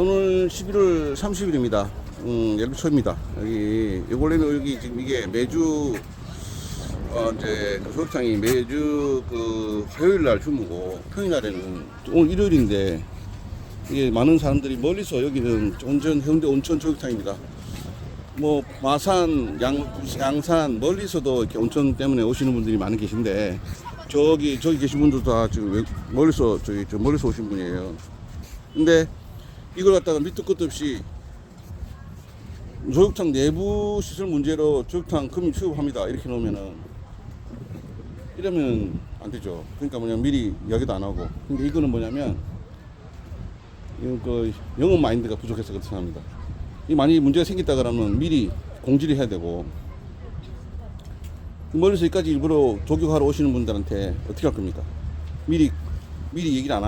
오늘 11월 30일입니다. 음, 열초입니다. 여기, 원래는 여기 지금 이게 매주, 어, 이제, 그 소극장이 매주 그 화요일 날 주무고, 평일 날에는 오늘 일요일인데, 이게 많은 사람들이 멀리서 여기는 온천, 해운대 온천 조격탕입니다. 뭐, 마산, 양, 양산, 멀리서도 이렇게 온천 때문에 오시는 분들이 많이 계신데, 저기, 저기 계신 분들도 다 지금 외- 멀리서, 저기, 저 멀리서 오신 분이에요. 근데, 이걸 갖다가 밑도 끝도 없이 조육탕 내부 시설 문제로 조육탕 금융 취급합니다. 이렇게 놓으면은 이러면 안 되죠. 그러니까 뭐냐 미리 이야기도 안 하고. 근데 이거는 뭐냐면 그 영업 마인드가 부족해서 그렇다 합니다. 이 많이 문제가 생겼다 그러면 미리 공지를 해야 되고 멀리서 여기까지 일부러 조격하러 오시는 분들한테 어떻게 할 겁니까? 미리 미리 얘기를 안 합니다.